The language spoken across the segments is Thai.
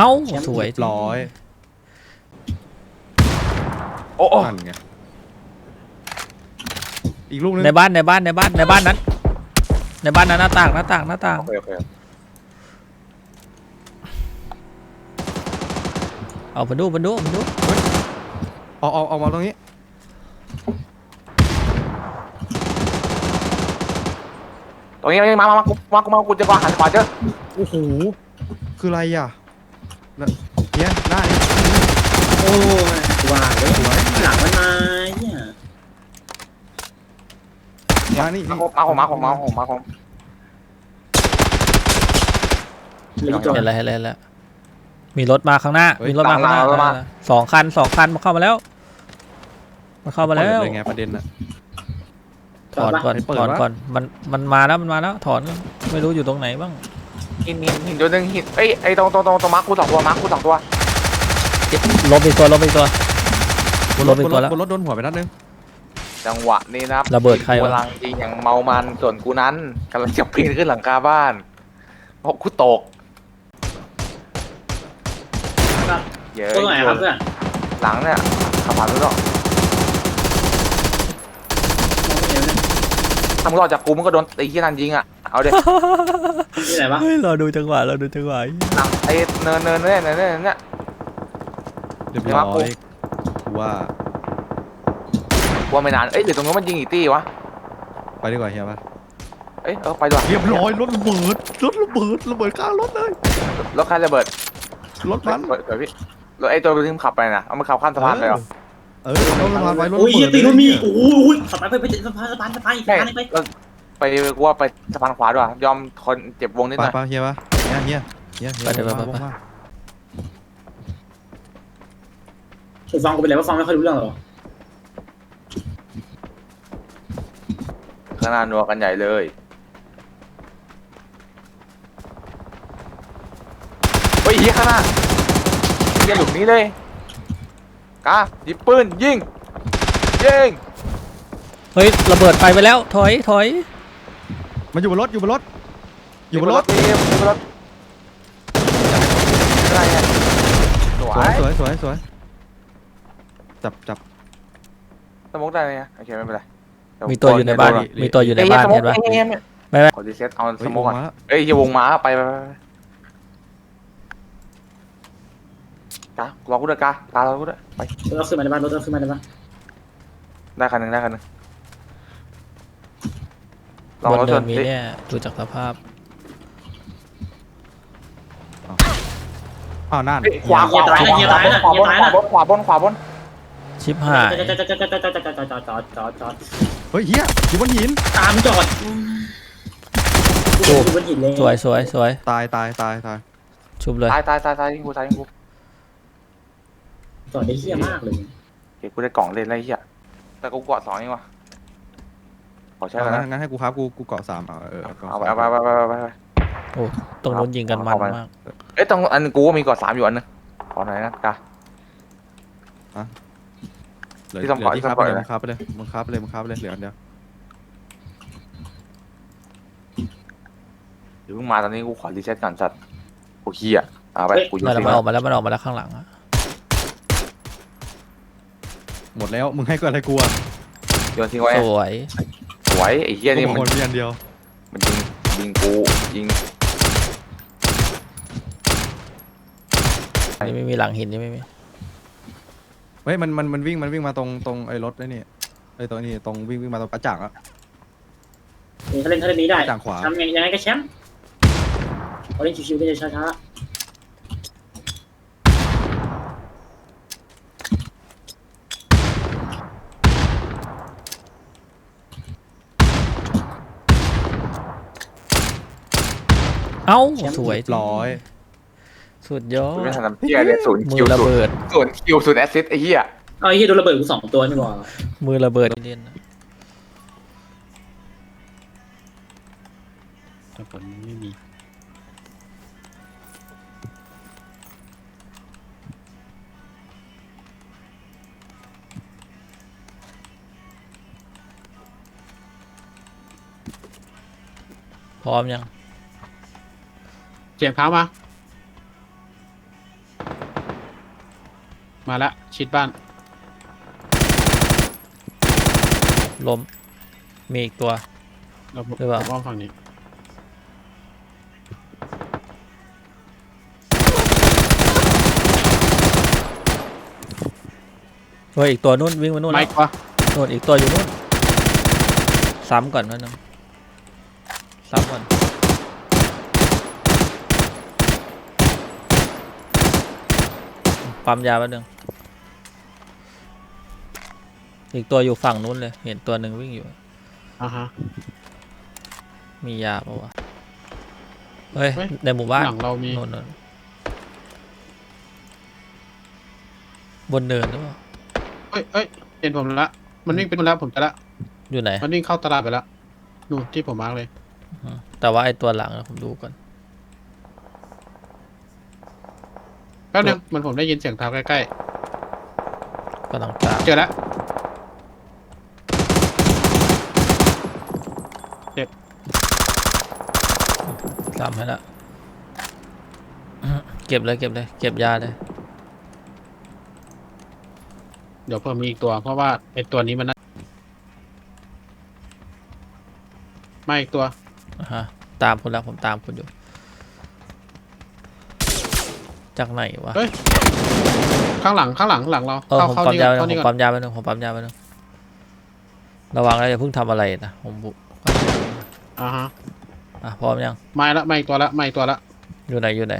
เอ้าสวยร้อยโอ้โอ้นั่นไงอีกลูกนึงในบ้านในบ้านในบ้านในบ้านนั้น ในบ้านนั้นหน้าต่างหน้าต่างหน้าต่างโอเคโอเคเอาไปดูไปดูไปดูเอาเอาเอามาตรงนี้ตรงนี้มามามากูมากูมากูจะวางหันขวาเจอโอ้โหคืออะไรอะ เนี่ยหน้านี่โอ้ยว่าเลยหลังมันมาเนี่ยหน้านี่มาของมาของมาของมาของเหลือกี่ตัวเห็นแล้วเห็นแล้วเห็นแล้วมีรถมาข้างหน้า มีรถมาข้างหน้าสองคันสองคันมาเข้ามาแล้วมาเข้ามาแล้วเปิดเลยไงประเด็นน่ะถอนก่อนถอนก่อนมันมันมาแล้วมันมาแล้วถอนไม่รู้อยู่ตรงไหนบ้าง หินหินหินตัวหนึ่งหินเอ้ยไอ้ตรงตรงตรงตรงมาร์คกูสองตัวมาร์คกูสองตัวลบอีกตัวลบอีกตัว บนลรบถอีบกนตัรวถแล้วบนรถโดนหัวไปนัดนึงจังหวะนี้นะครับระเบิดใครวะ กำลังยิงอย่างเมามันส่วนกูนั้นกำลังจะปีนขึ้นหลังคาบ้านโอ้กูตกเยอะตัวไหนครับเพื่อนหลังเนี่ยขับผ่านรู้หรอกมองไม่เห็นเลยถ้ามึงรอดจากกูมึงก็โดนตีที่นั่นยิงอะ เอาเด็นี่ไหนวะเฮ้ยเราดูจังหวะเราดูจังหวะหลังไอ้เนินเนินเนี่ยเนินเนี่ยเนี่ย เรียบเดี๋ยวร้มาอกูยกูว่ากลัวไม่นาน เอ้ยเดี๋ยวตรงนู้นมันยิงอีกตีวะ ไปดีกว่าเฮียปะเอ้ยเออไปดีกว่าเรียบร้อยรถระเบิดรถระเบิดระเบิดข้างรถเลยรถใครระเบิดรถมันเปิดเปิดพี่รถไอ้ตัวที่มันขับไปนะเอามันขับข้ามสะพานเลยเหรอเออรถสะพานไปรถโอ้ยระเบิดตีมันมีเลยโอ้ยสะพานไปไปสะพานสะพานสะพานอีกใช่สะพานไปเรา ไปกูว่าไปสะพานขวาด้วยยอมคนเจ็บวงนิดหไปน่อยไปเฮียปะเฮียเฮียเฮียเฮียไปเดี๋ยวไปมาไปมาหูฟังกูเป็นไรว่าฟังไม่ค่อยรู้เรื่องหรอข้างหน้านัวกันใหญ่เลยเฮ้ยเฮียข้างหน้าเฮียหลุมนี้เลยกาหยิบปืนยิงยิงเฮ้ยระเบิดไฟไปแล้ว ถอยถอย มันอยู่บนรถอยู่บนรถอยู่บนรถอยู่บนรถอะไรเนี่ยสวยสวยสวยสวยจับจับสมมติได้ไงโอเคไม่เป็นไรมีตัวอยู่ในบ้านมีตัวอยู่ในบ้านเห็นปะไม่ไม่ขอดีเซ็ตเอาสมกก่อนมาแล้วเอ้ยยวงม้าไปไปไปไปการอกูด้วยกาการอกูด้วยไปรถเราขึ้นมาในบ้านรถเราขึ้นมาในบ้านได้คันหนึ่งได้คันหนึ่ง ลองบนรถเดิชมี้เนี่ยดูจากสภาพ อ้าวนั่นเฮ้ยขวาขวาขวาขวาขวาขวาบขวาบขวาบชิบหายเฮ้ยเฮียอยู่บนหินสวยสวยสวยตายตายตายตายชุบเลย ตายตายตายตายยิงกูตายยิงกูจเดี๋ยวกูได้กล่องเล่นไรเฮียแต่กูกวาดสองเองวะ ขอใช้เอากันงั้นะนงั้นให้กูครับกูกูเกาะสามเอาเออเอาไปเอาไปเอาไปเอาไปเอาไปตรงนู้นยิงกันมันมาก เอ้ยตรงอันกูก็มีเกาะสามอยู่อันนึงขอหน่อยนะกา เหลือที่ต้องเหลือที่ขอครับที่ไปต้องเลยขอมึงครับไปเลยมึงครับไปเลยมึงครับไปเลยเหลืออันเดียวเดี๋ยวเพิ่งมาตอนนี้กูขอรีเซ็ตก่อนสัตว์กูเฮียเอาไปกูยิงมันทิ้งมันอแล้อวกมาแล้วมันออกมาแล้วข้างหลังอะหมดแล้วมึงให้กูอะไรกูอะโยนทิ้งไว้สวยส วยไอ้เฮียนี่กูมับอนกคนมีอันเดียวมันยิงยิงกูยิงนี่ไม่มีหลังหินนี่ไม่มี เฮ้ยมันมันมันวิ่งมันวิ่งมาตรงตรงไอ้รถไอ้นี่ไอ้ตรงนี้ตรงวิ่งวิ่งมาตรงกระจ่างอะถ้าเล่นถ้าเล่นนี้ได้กระจ่างขวา ทำยังไงก็แชมป์เขาเล่นชิวๆก็จะช้า เอ้าสวยร้อยสุดยอกูดไม่ทันทำเฮียเลยศูนย์มืคิวอระศูนย์เบิด ศูนย์คิวศูนย์แอสซิสไอ้เฮียๆเอาไอ้เหี้ยโดนระเบิดกูสองตัวนี่หว่ามือระเบิดเล่นนะผลไม่มี พร้อมยัง เจ็บเท้าปะมาละชิดบ้าน ล้ม มีอีกตัว เราผมหรือเปล่า ผมอ้อมฝั่งนี้ เฮ้ยอีกตัวนู่นวิ่งมานู่นไม่แล้วกว่านู่นอีกตัวอยู่นู่นซ้ำก่อนนั่นนึงซ้ำก่อน ปั๊มยาแป๊บนึงอีกตัวอยู่ฝั่งนู้นเลย เห็นตัวหนึ่งวิ่งอยู่ อ่าฮะ มียาปะวะ เฮ้ย เฮ้ย ในหมู่บ้านหลังเรามี โน่นโน่นบนเนินหรือเปล่าเอ้ยเอ้ยเห็นผมละ มันวิ่งไปนู่นแล้วผมจะละ อยู่ไหนมันวิ่งเข้าตลาดไปแล้วนู่นที่ผมมาร์กเลย อืมแต่ว่าไอตัวหลังอะผมดูก่อน แป๊บนึงเหมันผมได้ยินเสียงเท้าใกล้กำลังตามๆ เจอแล้วตามให้ละอื้อเก็บเลยเก็บเลย เก็บยาเลย เดี๋ยวเพิ่มมีอีกตัวเพราะว่าไอตัวนี้มันน่ามาอีกตัวอ่าฮะตามคุณแล้วผมตามคุณอยู่ จากไหนวะ เฮ้ย ข้างหลังข้างหลังหลังเราเออเข้าผมเข้าปั๊มนี่ยาก่ไปอนหนึ่เข้างนี่ก่อนผมปั๊มยาไปหนึ่งผมปั๊มยาไปหนึ่งระวังนะอย่าเพิ่งทำอะไรนะผมบุอ่าฮะอะพร้อมยังมาละมาอีกตัวละมาอีกตัวละอยู่ไหนอยู่ไหน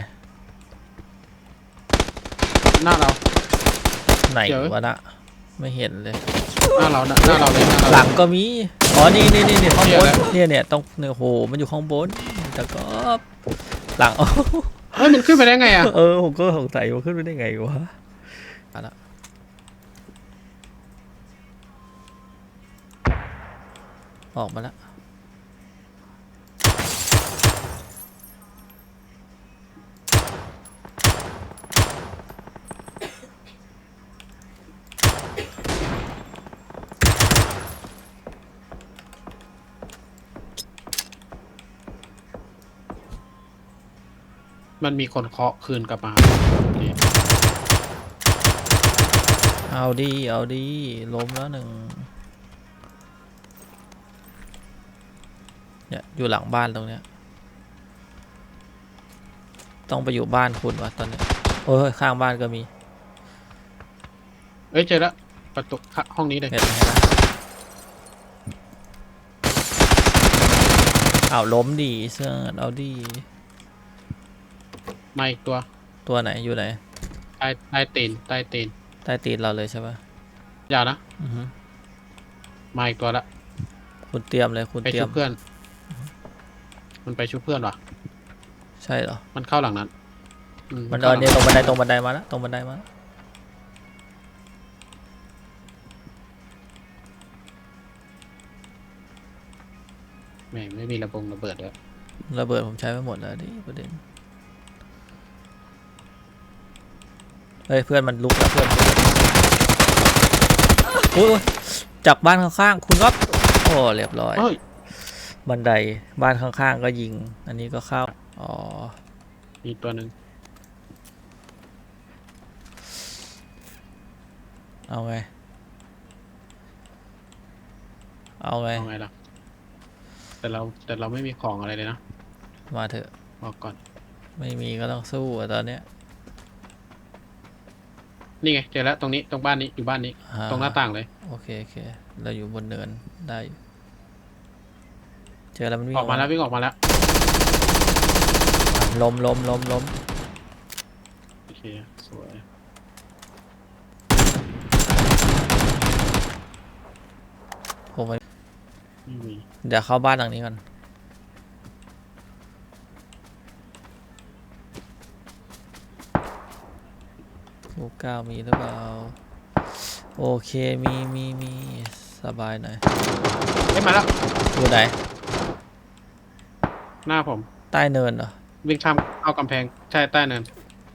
หน้าเรา ไหนเดี๋ยว วะนะไม่เห็นเลย หน้าเราหน้าหน้าเราเลยหน้าเรา หลังก็มีอ๋อนี่นี่นี่นี่ข้างบนเหี้ยอะไรเนี่ยเนี่ยต้องเนี่ยโหมันอยู่ข้างบนแต่ก็หลัง เฮ้ยมันขึ้นไปได้ไงอะเออผมก็สงสัยว่าขึ้นไปได้ไงวะมาละออกมาแล้ว มันมีคนเคาะคืนกลับมานี่เอาดี เอาดี ล้มแล้วหนึ่งเนี่ยอยู่หลังบ้านตรงเนี้ย ต้องไปอยู่บ้านคุณวะตอนเนี้ยโอ้ยข้างบ้านก็มี เอ้ยเจอแล้วประตูห้องนี้เลยเห็นไหมเอาล้มดีเสื้อเอาดี มาอีกตัวตัวไหนอยู่ไหนใต้ใต้ตีนใต้ตีนใต้ตีนเราเลยใช่ปะอย่านะอือฮึมาอีกตัวละคุณเตรียมเลยคุณไปเตรียชุมบเพื่อน มันไปชุบเพื่อนวะใช่เหรอ มันเข้าหลังนั้นอืมันเอข้าอหลังเนี่ยตรงบันไดตรงบันไดมาแล้วตรงบันไดมาแล้วแหม่งไม่มีระบงระเบิดแล้วระเบิดผมใช้ไปหมดแล้วดิประเด็น เฮ้ยเพื่อนมันลุกแล้วเพื่อนโอ้ยโอ้ยจากบ้านข้างๆคุณครับโอ้เรียบร้อย เฮ้ยบันไดบ้านข้างๆก็ยิง อันนี้ก็เข้า อ๋อ มีตัวหนึ่งเอาไง เอาไง เอาไงล่ะ แต่เราแต่เราไม่มีของอะไรเลยนะ มาเถอะ บอกก่อน ไม่มีก็ต้องสู้อะตอนเนี้ย นี่ไงเจอแล้วตรงนี้ตรงบ้านนี้อยู่บ้านนี้ อ่ตรงหน้าต่างเลย โอเคโอเคเราอยู่บนเนินได้อยู่เจอแล้วมันวิ่งออกมาแล้ววิ่งออกมาแล้วอะล้มล้มล้มล้มโอเคสวยผมไปไม่มีเดี๋ยวเข้าบ้านหลังนี้ก่อน ลูกเก้ามีหรือเปล่า โอเคมีมีมีสบายหน่อยเฮ้ยมาแล้ว อยู่ไหน หน้าผม ใต้เนินเหรอ วิ่งข้ามเข้ากำแพง ใช่ใต้เนิน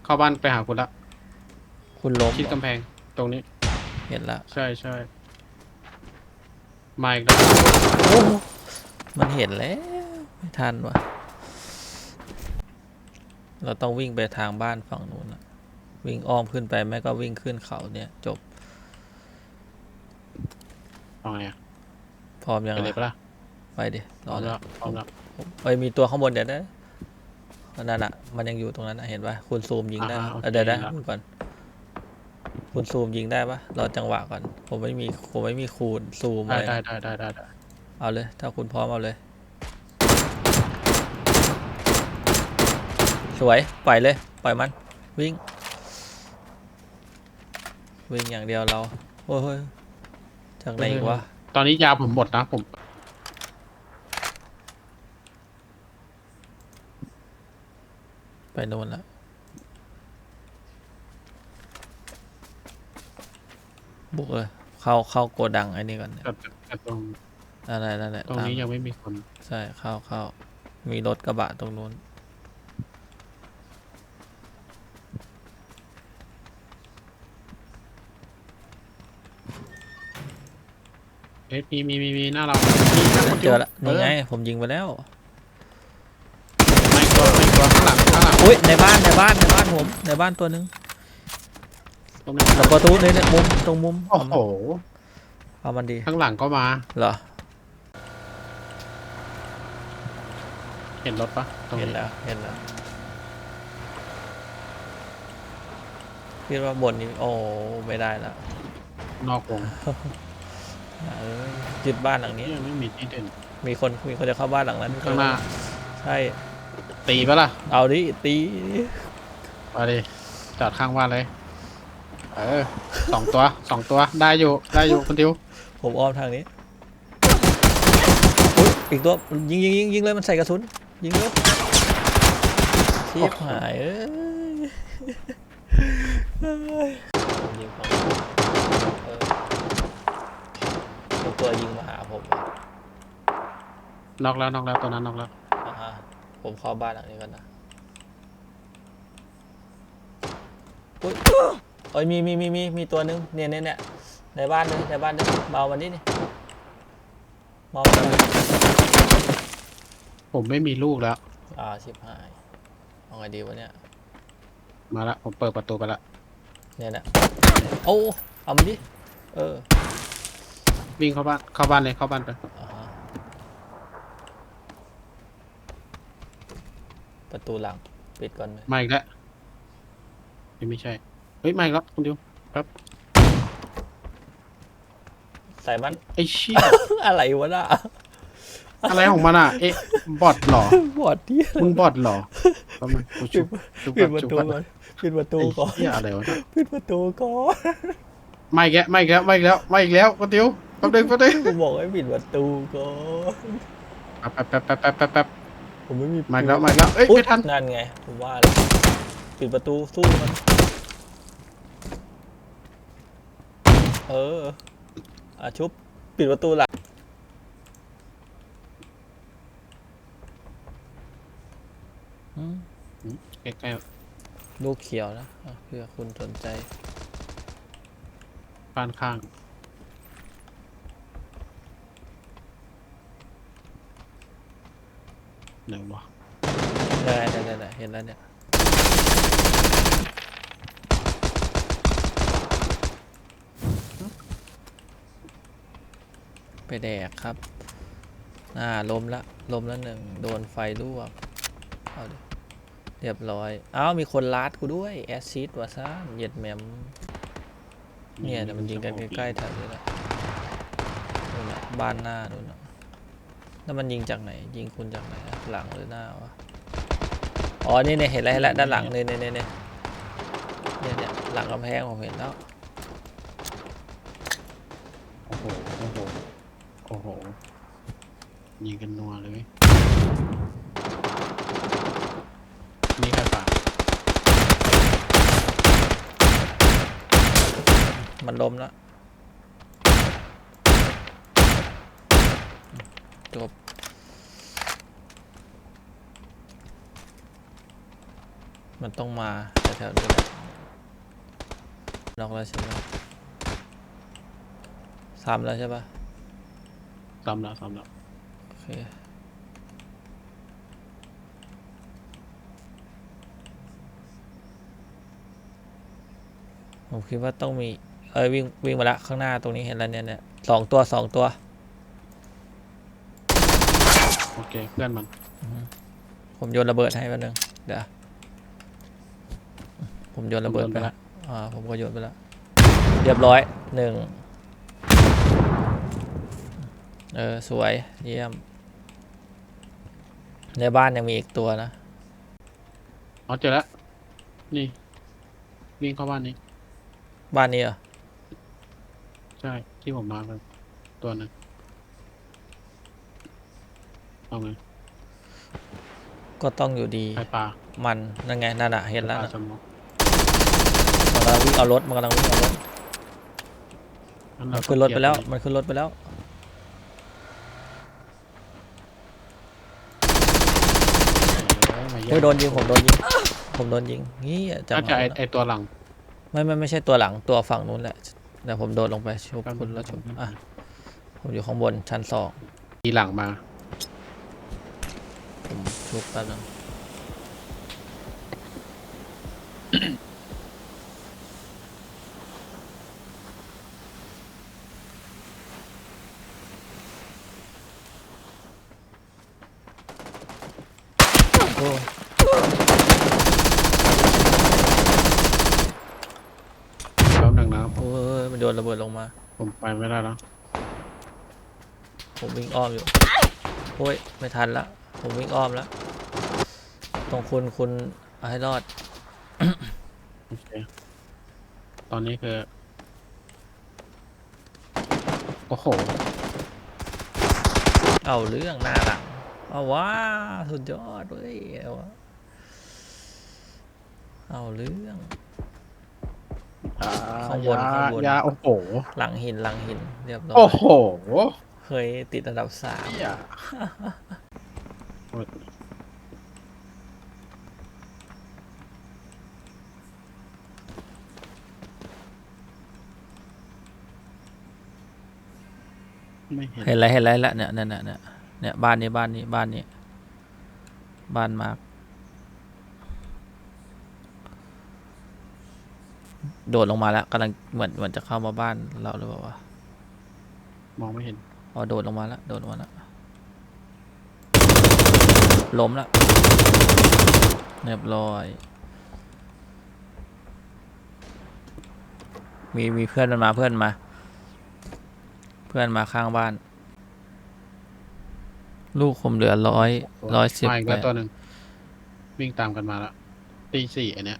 เข้าบ้านไปหาคุณละ คุณล้มชิดเหรอกำแพง ตรงนี้ เห็นละใช่ใช่มาอีกแล้วโอ้มันเห็นแล้วไม่ทันวะเราต้องวิ่งไปทางบ้านฝั่งนู้นนะ วิ่งอ้อมขึ้นไปไม่ก็วิ่งขึ้นเขาเนี่ยจบ เอาไงอะพร้อมยังไปเลยล่ะปะล่ะไปดิพรร้ออมแล้แล้ววพร้อมแล้วเอ้ยมีตัวข้างบนเดี๋ยวนะนั่นน่ะ มันยังอยู่ตรงนั้นน่ะเห็นปะคุณซูมยิงได้อ่าฮะโอเคเออเดี๋ยวนะครับดูก่อน คุณซูมยิงได้ปะรอจังหวะก่อน ผมไม่มีผมไม่มีคูณซูมได้เลยได้ได้ได้ได้ได้เอาเลย ถ้าคุณพร้อมเอาเลย สวยปล่อยเลย ปล่อยมัน วิ่ง วิ่งอย่างเดียวเราโอ้ยจากไหนอีกวะตอนนี้ยาผมหมดนะผม ไปโน่นละบุกเลยเข้าเข้าโกดังไอ้นี่ก่อนเนี่ยแต่แต่ตรงนั่นแหละนั่นแหละตรงตามนี้ยังไม่มีคน ใช่เข้าเข้ามีรถกระบะตรงนู้น เอ๊ะมีมีมีมีหน้าเรามีหน้าคนเจดียวอละนี่ไงผมยิงไปแล้วไม่กลัวไม่กลัวข้างหลังข้างหลังอุ้ยในบ้านในบ้านในบ้านผมในบ้านตัวหนึงตรงนี้ตรงประตูนี่เนี่ยมุมตรงมุมโอ้เอาโหมันเอามันดีข้างหลังก็มาเหรอเห็นรถปะตรงเห็นนี้แล้วเห็นแล้วคิดว่าบนนี้โอ้ไม่ได้ละนอกวง เอ้ยยึดบ้านหลังนี้นี่ยังไม่มีที่เด่นมีคนมีคนจะเข้าบ้านหลังนั้นข้างหน้าใช่ ตีปะล่ะเอาดิตีดิมาดิจอดข้างบ้านเลย เออสองตัวสองตัวได้อยู่ได้อยู่คนเดียวผมอ้อมทางนี้อุ๊ยอีกตัวยิงยิงยิงยิงเลยมันใส่กระสุน ยิงเลยชีพหายเอ้ย ตัวยิงมาหาผมอะนอกแล้วนอกแล้วตัวนั้นนอกแล้ว อ่าฮะผมเข้าบ้านหลังนี้ก่อนนะอุ้ยเอ้ยมีมีมีมีมีตัวหนึงเนี่ยเนี่ยเนี่ยในบ้านเลยในบ้านเลยเบามันนี่นี่เบามันนี่ผมไม่มีลูกแล้ว อ่าชิบหายเอาไงดีวะเนี่ยมาละผมเปิดประตูไปละเนี่ยนะโอ้เอามันดิเออ วิ่งเข้าบ้านเข้าบ้านเลยเข้าบ้านไปอ่าฮะประตูหลัง ปิดก่อนไหมมาอีกแล้วยังไม่ใช่เฮ้ยมาอีกแล้วคนเดียวใส่มัน ไอ้เชี่ย อะไรวะน่ะอะไรของมันอะเอ๊ะบอทเหรอบอดที่มึงบอทเหรอทำไมกูชุบชุบปิดประชุบตูก่อนก่อนปิดประตูไอ้ก่อนเหี้ยอะไรวะเนี่ยปิดประตูก่อนมาอีกแล้วมาอีกแล้วมาอีกแล้วมาอีกแล้วคนเดียว แป๊บนึงแป๊บนึงกูบอกให้ปิดประตูก่อนแป๊บแป๊บแป๊บแป๊บแป๊บแป๊บผมไม่มีมาอีกแล้วมาอีกแล้วเอ้ยอุ๊ยไม่ทันนั่นไงผมว่าแล้วปิดประตูสู้มันเอออะชุบปิดประตูหลังอืมใกล้ลูกเขียวนะอะเพื่อคุณสนใจๆบ้านข้าง ไหนวะได้ได้ได้ได้เห็นแล้วเนี่ยไปแดกครับอ่าลมละลมละหนึ่งโดนไฟลวกเอาดิเรียบร้อยอ้าวมีคนลาดกูด้วย แอซซิดวะซ่าเหยียดแมมเนี่ยเดี๋ยวมันยิงกันใกล้ๆแถวนี้แหละนู่นน่ะบ้านหน้านู่นน่ะ แล้วมันยิงจากไหน ยิงคุณจากไหนอะหลังหรือหน้าวะอ๋อนี่เนี่ยเห็นแล้วเห็นแล้วด้านหลังเนี่ยเนี่ยเนี่ยเนี่ยเนี่ยเนี่ยหลังกำแพงผมเห็นแล้วโอ้โหโอ้โหโอ้โหยิงกันนัวเลยนี่ใครป่ามันล้มแล้ว จบ มันต้องมาแถวๆนี้แหละนอกแล้วใช่ไหมซ้ำแล้วใช่ปะซ้ำแล้วซ้ำแล้วโอเคผมคิดว่าต้องมี เอ้ยวิ่งวิ่งมาละข้างหน้าตรงนี้เห็นแล้วเนี่ยเนี่ยสองตัวสองตัว โอเคเพื่อนมันผมโยนระเบิดให้แป๊บนึงเดี๋ยวผมโยนระเบิดไปละอ่าผมก็โยนไปละเรียบร้อยหนึ่งเออสวยเยี่ยม ในบ้านยังมีอีกตัวนะอ๋อเจอแล้วนี่วิ่งเข้าบ้านนี้ บ้านนี้เหรอ ใช่ที่ผมมาครับตัวหนึง เอาไงก็ต้องอยู่ดี ไปปลามันนั่นไงนั่นอะเห็นปแล้วลาน่ะสมองมันกำลังวิ่งเอารถมันกำลังวิ่งเอารถงั้นมัเรานขึ้นรถไปแล้วเก็บมันขึ้นรถไปแล้วเอ้ยมาเยี่ยโอ้ยมโดนยิงผมโดนยิงผมโดนยิงนี่จังหน่าวจะไอะไอตัวหลังไม่ไม่ไม่ใช่ตัวหลังตัวฝั่งนู้นแหละเดี๋ยวผมโดดลงไปชุบครับคุณแล้วชุบครับอะผมอยู่ข้างบนชั้นสองทีหลังมา ผมชุบแป๊บนึงโอ้แป๊บหนึ่งนะโอ้ยมันโดนระเบิดลงมา ผมไปไม่ได้แล้วผมวิ่งอ้อมอยู่ โอ้ย ไม่ทันละ ผมวิ่งอ้อมแล้ว ตรงคุณคุณเอาให้รอด โอเค ตอนนี้คือ โอ้โห เอาเรื่องหน้าหลังเอาว้าสุดยอดเว้ยเอาวะเอาเรื่องข้างบนยข้างบน ยาโอ้โห หลังหินหลังหินเรียบร้อโอ้ยโหเคยติดอันดับสาม เหี้ย ไม่เห็นเห็นอะไรเห็นอะไรละเนี่ยเนี่ยเนี่ยเนี่ยเนี่ยบ้านนี้บ้านนี้บ้านนี้บ้านมาร์คโดดลงมาแล้วกำลังเหมือนเหมือนจะเข้ามาบ้านเราหรือเปล่าวะมองไม่เห็นอ๋อโดดลงมาแล้วโดดลงมาแล้วล้มแล้วเรียบร้อย มีมีเพื่อนมันมาเพื่อนมาเพื่อนมาข้างบ้าน ลูกผมเหลือร้อยร้อยสิบมาอีกแปแล้วดตัวหนึ่งวิ่งตามกันมาแล้วตีสี่อันเนี้ย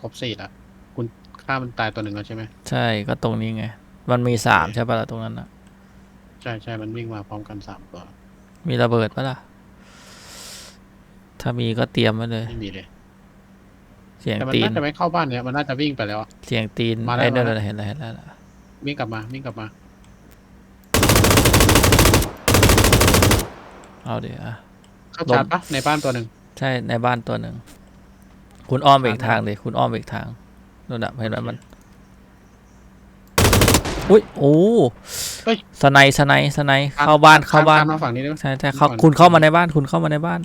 ครบสี่ละคุณฆ่ามันตายตัวหนึ่งแล้วใช่ไหมใช่ก็ตรงนี้ไง มันมีสามใช่ปะล่ะตรงนั้นนะใช่ใช่มันวิ่งมาพร้อมกันสามตัว มีระเบิดปะล่ะ ถ้ามีก็เตรียมไว้เลย ไม่มีเลยเสียงแต่มันตีนน่าจะไม่เข้าบ้านเนี้ยมันน่าจะวิ่งไปแล้วอะ เสียงตีนมาแล้วไอ้นั่นมาแล้ว น่ะเห็นแล้วเห็นแล้วล่ะวิ่งกลับมาวิ่งกลับมา เอาเดี๋ยวอะเข้าลงชาร์จปะในบ้านตัวหนึ่งใช่ในบ้านตัวหนึ่ง คุณอ้อมไปอีกอ่าทางเลยคุณอ้อมไปอีกทางนู่นอะเห็นไหมมัน อุ้ยโอ้เฮ้ย สไนด์สไนด์สไนด์เข้าบ้านเข้าบ้าน ตมมาฝั่งนี้ได้ไหม ใช่ใช่เขาก่อน คุณเข้ามาในบ้าน คุณเข้ามาในบ้าน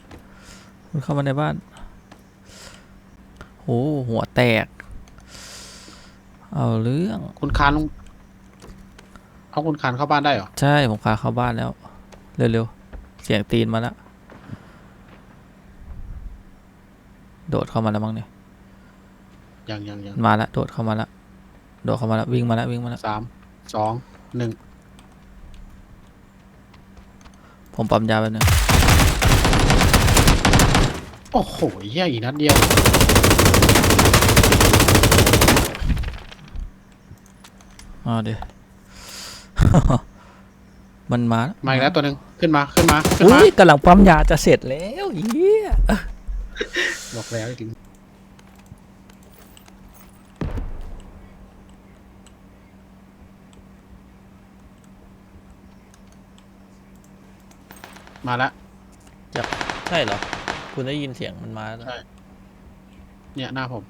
คุณเข้ามาในบ้านโอ้หัวแตก เอาเรื่อง คุณคานลงเอาคุณคานเข้าบ้านได้เหรอ ใช่ผมพาเข้าบ้านแล้ว เร็วๆ เสียงตีนมาแล้ว โดดเข้ามาแล้วมั้งเนี่ย ยังยังยังมาแล้วโดดเข้ามาแล้ว โดดเข้ามาแล้ววิ่งมาแล้ววิ่งมาแล้ว สามสองหนึ่งผมปั๊มยาไปหนึ่งโอ้โหเหี้ยอีกนัดเดียวอ๋อเดี๋ยว มันมาแล้วมาอีกแล้วตัวหนึ่งขึ้นมาขึ้นมาขึ้นอุ้มายกำลังปั๊มยาจะเสร็จแล้วเฮียบอกแล้วจริงมาแล้วใช่เหรอ คุณได้ยินเสียงมันมาแล้วใช่เนี่ยหน้าผม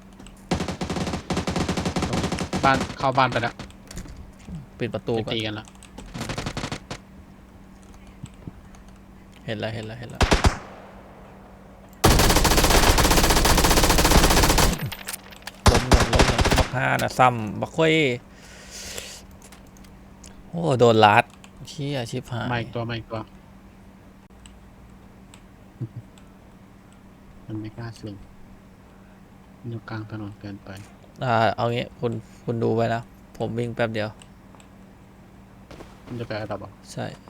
บ้านเข้าบ้านไปแล้ว ปิดประตูไปก่อนตีกันแล้ว ห็นแล้วเห็นแล้วเห็นแล้วล้มลงล้มลงมาห้านะซ้ำบักค่อยโอ้โดนลัดเชี่ยชิบหายมาอีกตัวมาอีกตัว มันไม่กล้าสลิงมันอยู่กลางถนนเกินไป อ่าเอางี้คุณคุณดูไว้นะ ผมวิ่งแป๊บเดียว มันจะไปอะไรบอกใช่โอ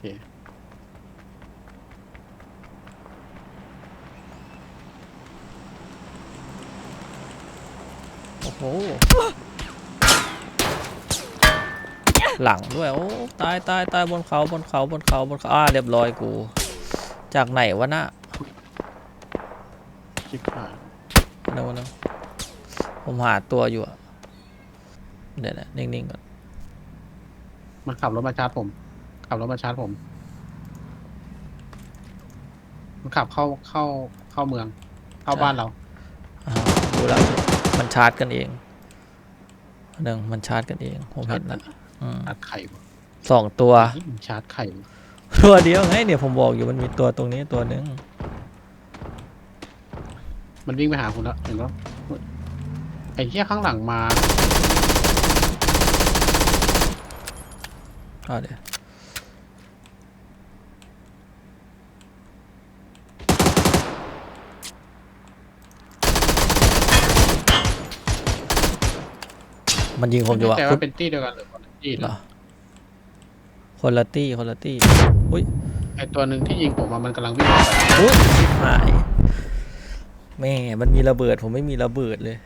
เคโอ้โห หลังด้วย โอ้ ตายตายตายบนเขาบนเขาบนเขาบนเขาอ่าเรียบร้อยกู จากไหนวะน่ะชิบหายนึกว่านึกผมหาตัวอยู่อะเดี๋ยวนะนิ่งๆก่อน มันขับรถมาชาร์จผม ขับรถมาชาร์จผม มันขับเข้าเข้าเข้าเมือง เข้าบ้านเราอ่าดูแล้วมันชาร์จกันเองหนึ่งมันชาร์จกันเองผมเห็นนะอืมชาร์จไข่วะสองตัวมันชาร์จไข่วะตัวเดียวไงเนี่ยผมบอกอยู่มันมีตัวตรงนี้ตัวหนึงมันวิ่งไปหาคุณแล้วเห็นปะไอ้เหี้ยข้างหลังมาอ่าเดี๋ยว มันยิงผมอยู่อะแต่คุว่าณเป็นตี้เดียวกันหรือคนละตี้เหรนะอคนละตี้คนละตี้อุ้ยไอตัวหนึ่งที่ยิงผมอะมันกำลังวิ่งออกไปอุ้ยหายแม่มันมีระเบิดผมไม่มีระเบิดเลย